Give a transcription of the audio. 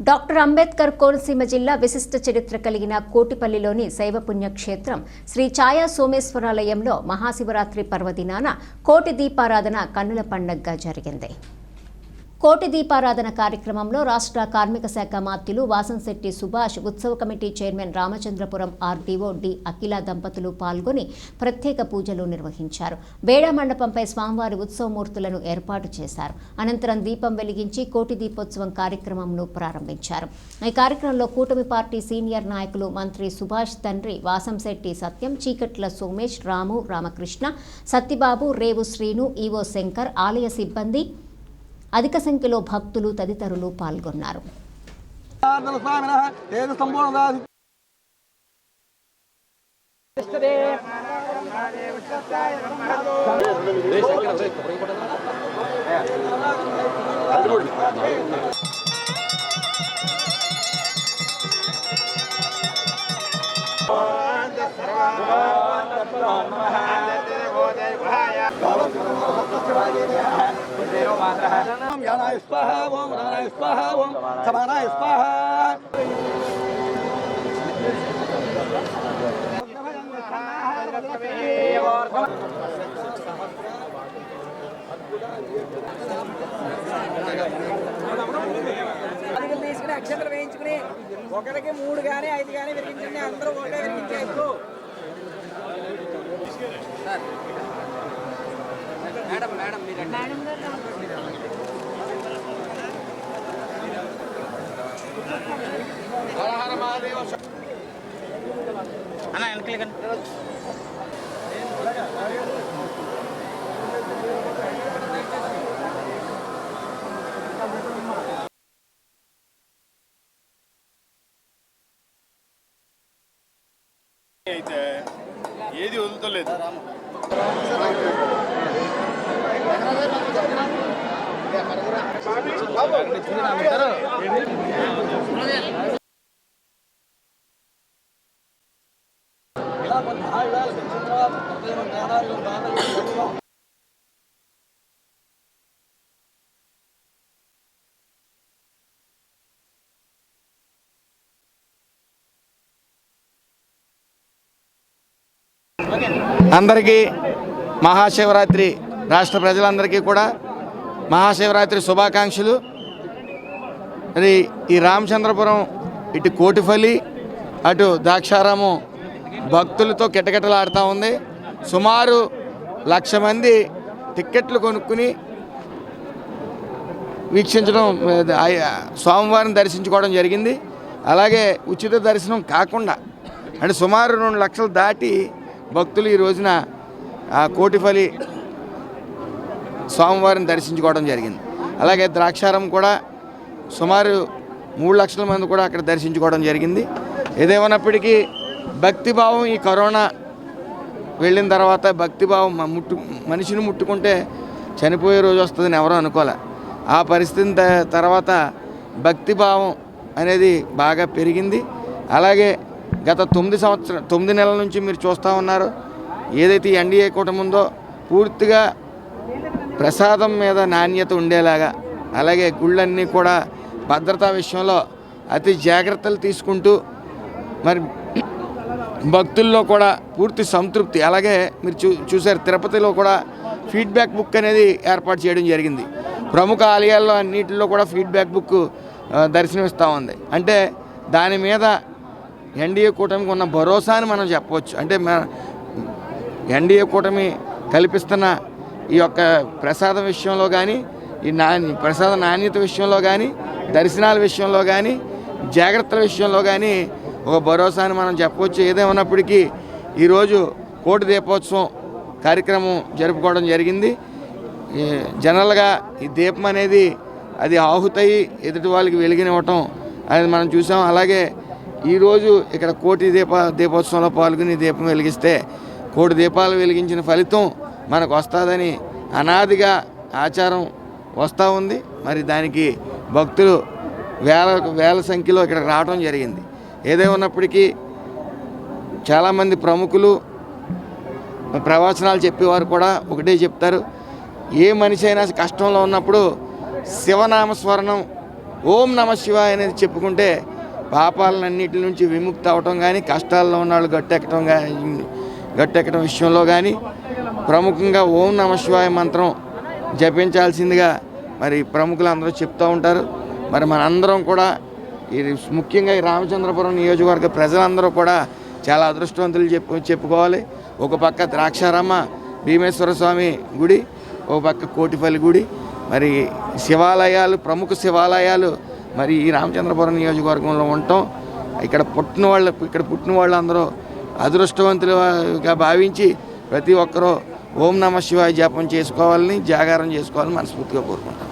Doctor Ambedkar Konaseema జిల్లా విశిష్ట చరిత్ర కలిగిన కోటిపల్లిలోని శైవ పుణ్యక్షేత్రం శ్రీ ఛాయా సోమేశ్వరాలయంలో మహాశివరాత్రి పర్వదినాన కోటి దీపారాధన కన్నుల పండగగా జరిగింది. కోటి దీపారాధన కార్యక్రమంలో రాష్ట్ర కార్మిక శాఖ మాత్యులు వాసంశెట్టి సుభాష్ ఉత్సవ committee chairman Ramachandrapuram RDO D Akhila దంపతులు పాల్గొని ప్రత్యేక పూజలు నిర్వహించారు. బేడా మండపంపై స్వామివారి ఉత్సవమూర్తులను ఏర్పాటు చేశారు. అనంతరం దీపం వెలిగించి కోటి దీపోత్సవం కార్యక్రమంను ప్రారంభించారు. ఈ కార్యక్రమంలో కూటమి పార్టీ సీనియర్ నాయకులు మంత్రి సుభాష్ తండ్రి వాసంశెట్టి సత్యం చీకట్ల సోమేష్ రాము రామకృష్ణ సత్తిబాబు రేవు శ్రీను ఈవో శంకర్ ఆలయ సిబ్బంది అధిక సంఖ్యలో భక్తులు తదితరులు పాల్గొన్నారు స్వామినః తేజ తీసుకుని అక్షతలు వేయించుకుని ఒకరికి మూడు కానీ ఐదు కానీ విరిగించండి. అందరూ ఒకటే విరిగించేయచ్చు సార్ అన్న వెనకలి అయితే ఏది వదులుతలేదు అందరికీ మహాశివరాత్రి రాష్ట్ర ప్రజలందరికీ కూడా మహాశివరాత్రి శుభాకాంక్షలు. మరి ఈ రామచంద్రపురం ఇటు కోటిఫలి అటు ద్రాక్షారాము భక్తులతో కిటకిటలాడుతూ ఉంది. సుమారు లక్ష మంది టిక్కెట్లు కొనుక్కుని వీక్షించడం ఆ- స్వామివారిని దర్శించుకోవడం జరిగింది. అలాగే ఉచిత దర్శనం కాకుండా అంటే సుమారు రెండు లక్షలు దాటి భక్తులు ఈ రోజున ఆ కోటిఫలి స్వామివారిని దర్శించుకోవడం జరిగింది. అలాగే ద్రాక్షారం కూడా సుమారు మూడు లక్షల మంది కూడా అక్కడ దర్శించుకోవడం జరిగింది. ఏదేమన్నప్పటికీ భక్తిభావం ఈ కరోనా వెళ్ళిన తర్వాత భక్తిభావం ముట్టు మనిషిని ముట్టుకుంటే చనిపోయే రోజు వస్తుందని ఎవరూ అనుకోలే. ఆ పరిస్థితి త- తర్వాత భక్తిభావం అనేది బాగా పెరిగింది. అలాగే గత తొమ్మిది సంవత్సరం తొమ్మిది నెలల నుంచి మీరు చూస్తూ ఉన్నారు. ఏదైతే ఎన్డీఏ కూటమి ఉందో పూర్తిగా ప్రసాదం మీద నాణ్యత ఉండేలాగా అలాగే గుళ్ళన్నీ కూడా భద్రతా విషయంలో అతి జాగ్రత్తలు తీసుకుంటూ మరి భక్తుల్లో కూడా పూర్తి సంతృప్తి. అలాగే మీరు చూ చూసారు తిరుపతిలో కూడా ఫీడ్బ్యాక్ బుక్ అనేది ఏర్పాటు చేయడం జరిగింది. ప్రముఖ ఆలయాల్లో అన్నింటిలో కూడా ఫీడ్బ్యాక్ బుక్ దర్శనమిస్తూ ఉంది. అంటే దాని మీద ఎన్డీఏ కూటమికి ఉన్న భరోసాని మనం చెప్పవచ్చు. అంటే మన ఎన్డీఏ కూటమి కల్పిస్తున్న ఈ యొక్క ప్రసాదం విషయంలో కానీ ఈ నాణ్య ప్రసాద నాణ్యత విషయంలో కానీ దర్శనాల విషయంలో కానీ జాగ్రత్తల విషయంలో కానీ ఒక భరోసాని మనం చెప్పవచ్చు. ఏదేమన్నప్పటికీ ఈరోజు కోటి దీపోత్సవం కార్యక్రమం జరుపుకోవడం జరిగింది. ఈ జనరల్గా ఈ దీపం అనేది అది ఆహుతయి ఎదుటి వాళ్ళకి వెలిగినివ్వటం అనేది మనం చూసాం. అలాగే ఈరోజు ఇక్కడ కోటి దీప దీపోత్సవంలో పాల్గొని దీపం వెలిగిస్తే కోటి దీపాలు వెలిగించిన ఫలితం మనకు వస్తుందని అనాదిగా ఆచారం వస్తూ ఉంది. మరి దానికి భక్తులు వేల వేల సంఖ్యలో ఇక్కడ రావడం జరిగింది. ఏదేమన్నప్పటికీ చాలామంది ప్రముఖులు ప్రవచనాలు చెప్పేవారు కూడా ఒకటే చెప్తారు. ఏ మనిషి అయినా కష్టంలో ఉన్నప్పుడు శివనామస్మరణం ఓం నమ శివాయ అనేది చెప్పుకుంటే పాపాలన్నిటి నుంచి విముక్తి అవటం కానీ కష్టాల్లో ఉన్న వాళ్ళు గట్టెక్కడం కానీ గట్టెక్కడం విషయంలో కానీ ప్రముఖంగా ఓం నమ శివాయ మంత్రం జపించాల్సిందిగా మరి ప్రముఖులు అందరూ చెప్తూ ఉంటారు. మరి మనందరం కూడా ఈ ముఖ్యంగా ఈ రామచంద్రపురం నియోజకవర్గ ప్రజలందరూ కూడా చాలా అదృష్టవంతులు చెప్పు చెప్పుకోవాలి. ఒక పక్క ద్రాక్షారమ్మ భీమేశ్వర స్వామి గుడి ఒక పక్క కోటిపల్లి గుడి. మరి శివాలయాలు ప్రముఖ శివాలయాలు మరి ఈ రామచంద్రపురం నియోజకవర్గంలో ఉండటం ఇక్కడ పుట్టిన వాళ్ళు ఇక్కడ పుట్టిన వాళ్ళందరూ అదృష్టవంతులుగా భావించి ప్రతి ఒక్కరూ ఓం నమ శివాయ జపం చేసుకోవాలని జాగారం చేసుకోవాలని మనస్ఫూర్తిగా కోరుకుంటాం